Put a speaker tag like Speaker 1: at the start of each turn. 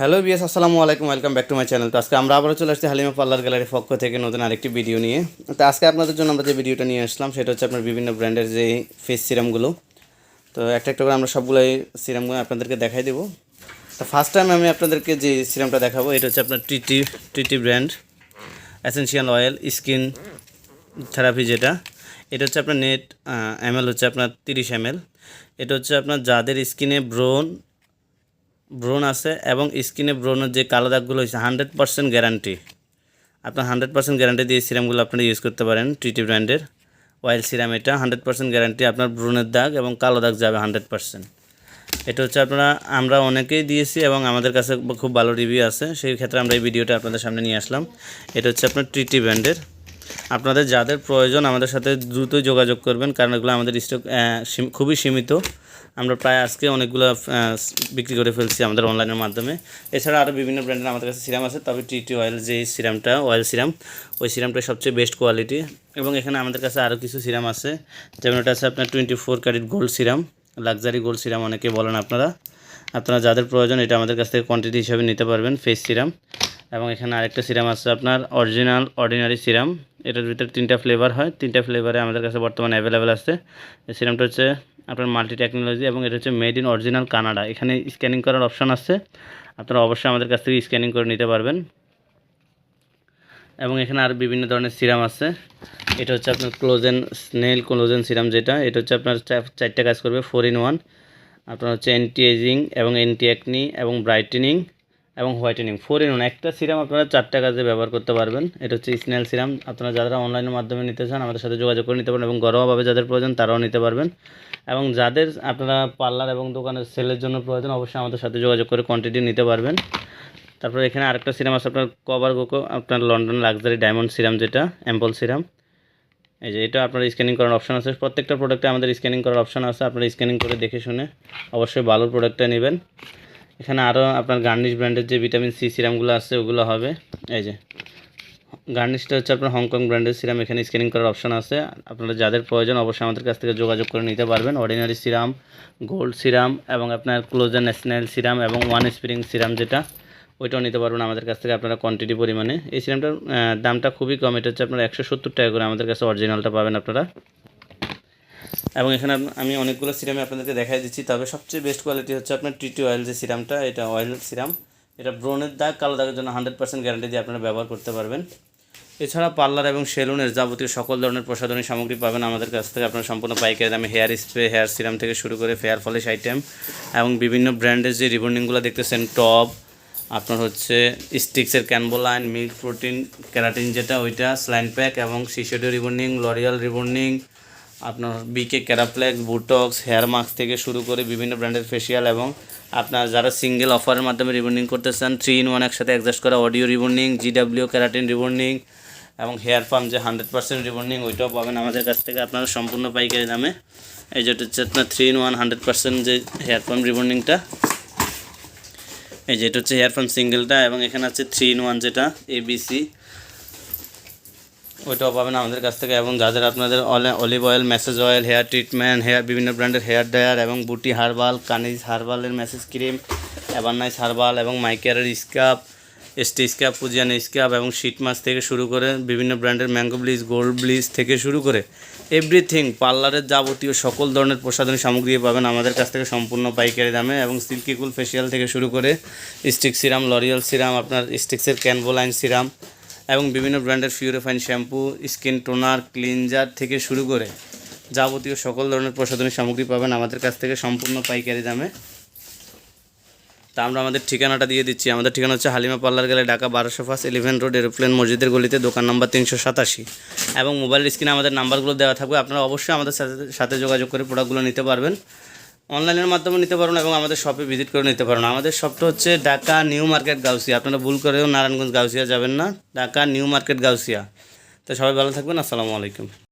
Speaker 1: Hello BS আসসালামু আলাইকুম welcome back to my channel তো আজকে আমরা আবারও চলে আসছি হালিমা পার্লার গ্যালারির পক্ষ থেকে নতুন আরেকটি ভিডিও নিয়ে। তো আজকে আপনাদের জন্য আমরা যে ভিডিওটা নিয়ে আসলাম, সেটা হচ্ছে আপনার বিভিন্ন ব্র্যান্ডের যে ফেস সিরামগুলো তো একটা একটা করে আমরা সবগুলোই সিরামগুলো আপনাদেরকে দেখাই দেবো। তো ফার্স্ট টাইম আমি আপনাদেরকে যে সিরামটা দেখাবো, এটা হচ্ছে আপনার TT TT brand essential oil skin therapy যেটা। এটা হচ্ছে আপনার নেট এমএল হচ্ছে আপনার তিরিশ এমএল এটা হচ্ছে আপনার যাদের স্কিনে ব্রোন ব্রোন আছে এবং স্কিনে ব্রোনের যে কালো দাগগুলো হয়েছে, হান্ড্রেড পার্সেন্ট গ্যারান্টি। আপনার হান্ড্রেড পার্সেন্ট গ্যারান্টি দিয়ে সিরামগুলো আপনারা ইউজ করতে পারেন টিটি ব্র্যান্ডের অয়েল সিরাম এটা, হান্ড্রেড পার্সেন্ট গ্যারান্টি আপনার ব্রোনের দাগ এবং কালো দাগ যাবে হান্ড্রেড পার্সেন্ট। এটা হচ্ছে আপনারা, আমরা অনেকেই দিয়েছি এবং আমাদের কাছে খুব ভালো রিভিউ আছে, সেই ক্ষেত্রে আমরা এই ভিডিওটা আপনাদের সামনে নিয়ে আসলাম। এটা হচ্ছে আপনার টিটি ব্র্যান্ডের আপনাদের যাদের প্রয়োজন আমাদের সাথে দ্রুতই যোগাযোগ করবেন, কারণ এগুলো আমাদের স্টক খুবই সীমিত। আমরা প্রায় আজকে অনেকগুলো বিক্রি করে ফেলছি আমাদের অনলাইনের মাধ্যমে। এছাড়া আরও বিভিন্ন ব্র্যান্ডের আমাদের কাছে সিরাম আছে, তবে টিটি অয়েল যে সিরামটা অয়েল সিরাম ওই সিরামটা সবচেয়ে বেস্ট কোয়ালিটি এবং এখানে আমাদের কাছে আরও কিছু সিরাম আছে, যেমন এটা আছে আপনার twenty four carat gold serum luxury gold serum অনেকে বলেন আপনারা। আপনারা যাদের প্রয়োজন, এটা আমাদের কাছ থেকে কোয়ান্টিটি হিসাবে নিতে পারবেন ফেস সিরাম এবং এখানে আরেকটা সিরাম আছে আপনার অরিজিনাল অর্ডিনারি সিরাম এটার ভিতরে তিনটা ফ্লেভার হয়। তিনটা ফ্লেভারে আমাদের কাছে বর্তমানে অ্যাভেলেবেল আছে। সিরামটা হচ্ছে আপনার মাল্টি টেকনোলজি এবং এটা হচ্ছে মেড ইন অরিজিনাল কানাডা এখানে স্ক্যানিং করার অপশান আছে। আপনারা অবশ্যই আমাদের কাছ থেকে স্ক্যানিং করে নিতে পারবেন। এবং এখানে আর বিভিন্ন ধরনের সিরাম আছে। এটা হচ্ছে আপনার ক্লোজেন স্নেল ক্লোজেন সিরাম যেটা। এটা হচ্ছে আপনার চারটে কাজ করবে। ফোর ইন ওয়ান আপনার হচ্ছে অ্যান্টি এজিং এবং অ্যান্টি অ্যাকনি এবং ব্রাইটেনিং এবং হোয়াইটেনিং ফোর ইন ওয়ান একটা সিরাম আপনারা চারটা কাজে ব্যবহার করতে পারবেন। এটা হচ্ছে স্নেল সিরাম। আপনারা যারা অনলাইনের মাধ্যমে নিতে চান, আমাদের সাথে যোগাযোগ করে নিতে পারেন এবং ঘরোয়াভাবে যাদের প্রয়োজন তারাও নিতে পারবেন। এবং যাদের আপনারা পার্লার এবং দোকানের সেলের জন্য প্রয়োজন, অবশ্যই আমাদের সাথে যোগাযোগ করে কোয়ান্টিটি নিতে পারবেন। তারপর এখানে আরেকটা সিরাম আছে, আপনার কভার গোকো আপনার লন্ডন লাক্সারি ডায়মন্ড সিরাম যেটা, অ্যাম্পল সিরাম। এই যে এটা আপনার স্ক্যানিং করার অপশান আছে। প্রত্যেকটা প্রোডাক্টে আমাদের স্ক্যানিং করার অপশান আছে, আপনারা স্ক্যানিং করে দেখে শুনে অবশ্যই ভালো প্রোডাক্টটা নেবেন। এখানে আরও আপনার গার্নিশ ব্র্যান্ডের যে ভিটামিন সি সিরামগুলো আছে, ওগুলো হবে। এই যে গার্নিশটা হচ্ছে আপনার হংকং ব্র্যান্ডের সিরাম এখানে স্ক্যানিং করার অপশন আছে। আপনারা যাদের প্রয়োজন অবশ্যই আমাদের কাছ থেকে যোগাযোগ করে নিতে পারবেন। অর্ডিনারি সিরাম গোল্ড সিরাম এবং আপনার ক্লোজেন ন্যাশনাল সিরাম এবং ওয়ান স্প্রিং সিরাম যেটা, ওইটাও নিতে পারবেন আমাদের কাছ থেকে আপনারা কোয়ান্টিটি পরিমাণে। এই সিরামটার দামটা খুবই কম। এটা হচ্ছে আপনার একশো সত্তর টাকা করে আমাদের কাছে অরিজিনালটা পাবেন আপনারা। এবং এখানে আমি অনেকগুলো সিরামে আপনাদেরকে দেখাই দিচ্ছি। তবে সবচেয়ে বেস্ট কোয়ালিটি হচ্ছে আপনার টিটি অয়েল যে সিরামটা, এটা অয়েল সিরাম। এটা ব্রণের দাগ, কালো দাগের জন্য হান্ড্রেড পার্সেন্ট গ্যারান্টি দিয়ে আপনারা ব্যবহার করতে পারবেন। এছাড়া পার্লার এবং সেলুনের যাবতীয় সকল ধরনের প্রসাধনী সামগ্রী পাবেন আমাদের কাছ থেকে। আপনারা সম্পূর্ণ পাইকারি দামে হেয়ার স্প্রে হেয়ার সিরাম থেকে শুরু করে ফেয়ার পলিশ আইটেম এবং বিভিন্ন ব্র্যান্ডের যে রিবন্ডিংগুলো দেখতেছেন টপ আপনার হচ্ছে স্টিক্সের ক্যানবোলাইন মিল্ক প্রোটিন ক্যারাটিন যেটা, ওইটা স্লাইন প্যাক এবং শিশোডিও রিবন্ডিং লরিয়াল রিবন্ডিং আপনার BK Keraplex botox hair mask থেকে শুরু করে বিভিন্ন ব্র্যান্ডের ফেসিয়াল এবং আপনার যারা সিঙ্গেল অফারের মাধ্যমে রিবন্ডিং করতে চান থ্রি ইন ওয়ান একসাথে অ্যাডজাস্ট করা audio rebonding GW keratin rebonding এবং হেয়ার পাম্প যে হান্ড্রেড পার্সেন্ট রিবন্ডিং ওইটাও পাবেন আমাদের কাছ থেকে আপনারা সম্পূর্ণ পাইকারি দামে। এই যেটা হচ্ছে আপনার three in one hundred percent যে হেয়ার পাম্প রিবন্ডিংটা এই যেটা হচ্ছে হেয়ার পাম্প সিঙ্গেলটা এবং এখানে আছে থ্রি ইন ওয়ান যেটা এবিসি ওইটাও পাবেন আমাদের কাছ থেকে। এবং যাদের আপনাদের olive oil massage oil hair treatment hair বিভিন্ন ব্র্যান্ডের হেয়ার ড্রায়ার এবং বুটি হার্বাল কানিজ হার্বালের ম্যাসেজ ক্রিম এভারনাইস হার্বাল এবং মাইকেয়ারের স্কাপ এসটি স্কাপ পুজিয়ান স্কাপ এবং শীট মাছ থেকে শুরু করে বিভিন্ন ব্র্যান্ডের ম্যাঙ্গো ব্লিচ গোল্ড ব্লিচ থেকে শুরু করে এভরিথিং পার্লারের যাবতীয় সকল ধরনের প্রসাধনী সামগ্রী পাবেন আমাদের কাছ থেকে সম্পূর্ণ পাইকারি দামে এবং সিল্কি কুল ফেসিয়াল থেকে শুরু করে স্টিক সিরাম লরিয়াল সিরাম আপনার স্টিক্সের ক্যানভোলাইন সিরাম এবং বিভিন্ন ব্র্যান্ডের purifying shampoo skin toner cleanser থেকে শুরু করে যাবতীয় সকল ধরনের প্রসাধনী সামগ্রী পাবেন আমাদের কাছ থেকে সম্পূর্ণ পাইকারি দামে। তা আমরা আমাদের ঠিকানাটা দিয়ে দিচ্ছি। আমাদের ঠিকানা হচ্ছে হালিমা পার্লার গেলে ঢাকা বারোশো ফার্স্ট ইলেভেন রোড, এরোপ্লেন মসজিদের গলিতে দোকান নাম্বার তিনশো সাতাশি। এবং মোবাইল স্ক্রিনে আমাদের নাম্বারগুলো দেওয়া থাকবে। আপনারা অবশ্যই আমাদের সাথে সাথে যোগাযোগ করে প্রোডাক্টগুলো নিতে পারবেন। অনলাইনের মাধ্যমে নিতে পারুন এবং আমাদের শপে ভিজিট করে নিতে পারেন আমাদের শপটা হচ্ছে ঢাকা নিউ মার্কেট গাউসিয়া। আপনারা ভুল করেও নারায়ণগঞ্জ গাউসিয়া যাবেন না। Dhaka new market Gausia. তো সবাই ভালো থাকবেন। আসসালামু আলাইকুম।